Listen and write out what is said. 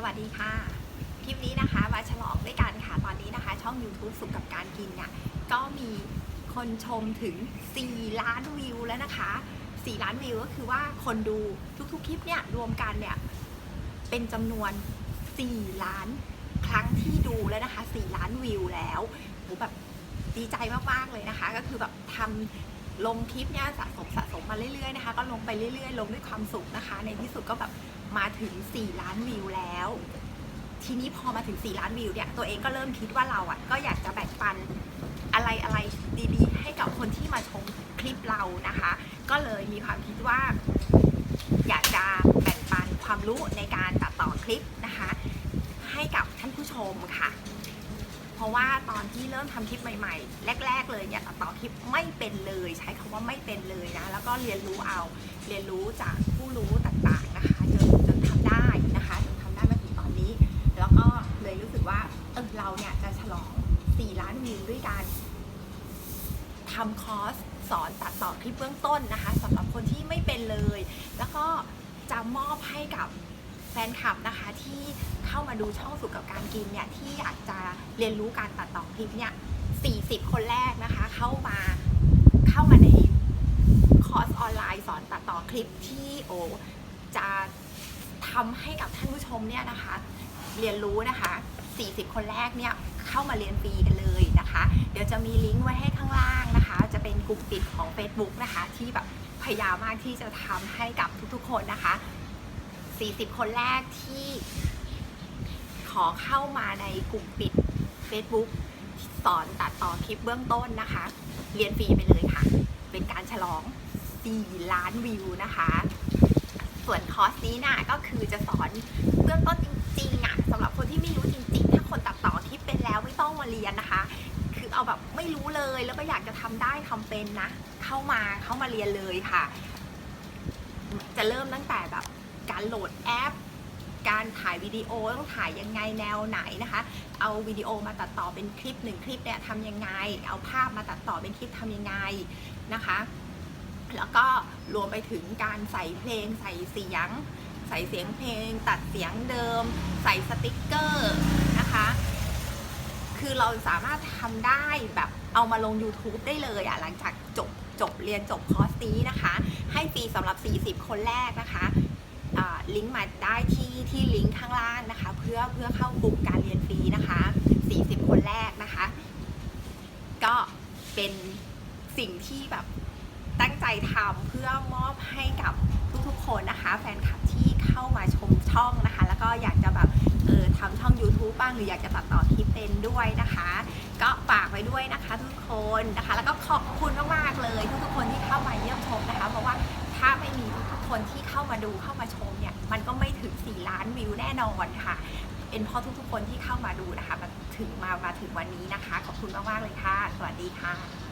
สวัสดีค่ะ คลิปนี้นะคะมาฉลองด้วยกันค่ะ ตอนนี้นะคะ ช่อง YouTube สุขกับการกินเนี่ยก็มีคนชมถึง 4 ล้านวิวแล้วนะคะ 4 ล้านวิวก็คือว่าคนดูทุกๆ คลิปเนี่ยรวมกันเนี่ยเป็นจำนวน 4 ล้านครั้งที่ดูแล้วนะคะ 4 ล้านวิวแล้วโหแบบดีใจมากๆเลยนะคะ ก็คือแบบทำ ลงคลิปเนี่ยสะสมสะสมมาเรื่อยๆนะคะ ก็ลงไปเรื่อยๆ ลงด้วยความสุขนะคะ ในที่สุดก็แบบมาถึง 4 ล้านวิวแล้ว ทีนี้พอมาถึง 4 ล้านวิวเนี่ยตัวเองก็เริ่มคิดว่าเราอะก็อยากจะแบ่งปันอะไรอะไรดีๆ ให้กับคนที่มาชมคลิปเรานะคะ ก็เลยมีความคิดว่า อยากจะแบ่งปันความรู้ในการตัดต่อคลิปนะคะ ให้กับท่านผู้ชมค่ะ เพราะว่าตอนที่เริ่มทำคลิปใหม่ ๆ แรก ๆ เลยเนี่ยตัดต่อคลิปไม่เป็นเลย ใช้คำว่าไม่เป็นเลยนะ แล้วก็เรียนรู้เอา เรียนรู้จากผู้รู้ต่างๆนะคะ จนจนทำได้นะคะ จนทำได้มาถึงตอนนี้ แล้วก็เลยรู้สึกว่าเออเราเนี่ยจะฉลอง 4 ล้านวิวด้วยการทำคอร์สสอนตัดต่อคลิปเบื้องต้นนะคะสำหรับคนที่ไม่เป็นเลย แล้วก็จะมอบให้กับ แฟนคลับนะคะที่เข้ามาดูช่องสุขกับการกินเนี่ยที่อยากจะเรียนรู้การตัดต่อคลิปเนี่ย 40 คนแรกนะคะ เข้ามาเข้ามาในคอร์สออนไลน์สอนตัดต่อคลิปที่โอจะทำให้กับท่านผู้ชมเนี่ยนะคะ เรียนรู้นะคะ 40 คนแรกเนี่ยเข้ามาเรียนฟรีกันเลยนะคะ เดี๋ยวจะมีลิงก์ไว้ให้ข้างล่างนะคะ จะเป็นกลุ่มปิดของ Facebook นะคะ ที่แบบพยายามมากที่จะทำให้กับทุกๆ คนนะคะ 40 คนแรกที่ขอเข้ามาในกลุ่มปิด Facebook สอนตัดต่อคลิปเบื้องต้นนะคะ เรียนฟรีไปเลยค่ะ เป็นการฉลอง 4 ล้านวิวนะคะ ส่วนคอร์สนี้น่ะก็คือจะสอนเบื้องต้นจริงๆอะสำหรับคนที่ไม่รู้จริงๆ ถ้าคนตัดต่อคลิปเป็นแล้วไม่ต้องมาเรียนนะคะ คือเอาแบบไม่รู้เลยแล้วก็อยากจะทำได้ทำเป็นนะ เข้ามาเข้ามาเรียนเลยค่ะ จะเริ่มตั้งแต่แบบ การโหลดแอป การถ่ายวิดีโอต้องถ่ายยังไงแนวไหนนะคะ เอาวิดีโอมาตัดต่อเป็นคลิปหนึ่งคลิปเนี่ยทำยังไง เอาภาพมาตัดต่อเป็นคลิปทำยังไงนะคะ แล้วก็รวมไปถึงการใส่เพลงใส่เสียง ใส่เสียงเพลง ตัดเสียงเดิม ใส่สติกเกอร์นะคะคือเราสามารถทำได้แบบเอามาลง YouTube ได้เลยอะหลังจากจบจบเรียนจบคอร์สนี้นะคะ ให้ฟรีสำหรับ 40 คนแรกนะคะ ลิงก์มาได้ที่ที่ลิงก์ข้างล่างนะคะ เพื่อเพื่อเข้ากลุ่มการเรียนฟรีนะคะ 40 คนแรกนะคะ ก็เป็นสิ่งที่แบบตั้งใจทำเพื่อมอบให้กับทุกๆคนนะคะ แฟนคลับที่เข้ามาชมช่องนะคะ แล้วก็อยากจะแบบเออทำช่อง YouTube บ้างหรืออยากจะตัดต่อคลิปเป็นด้วยนะคะ ก็ฝากไว้ด้วยนะคะทุกคนนะคะ แล้วก็ขอบคุณมากๆเลย ทุกๆคนที่เข้ามาเยี่ยมชมนะคะ เพราะว่าถ้าไม่มีทุกๆคนที่เข้า มาดูเข้ามาชมเนี่ยมันก็ไม่ถึง 4 ล้านวิวแน่นอนค่ะ เป็นเพราะทุกๆคนที่เข้ามาดูนะคะมาถึงมามาถึงวันนี้นะคะ ขอบคุณมากๆเลยค่ะ สวัสดีค่ะ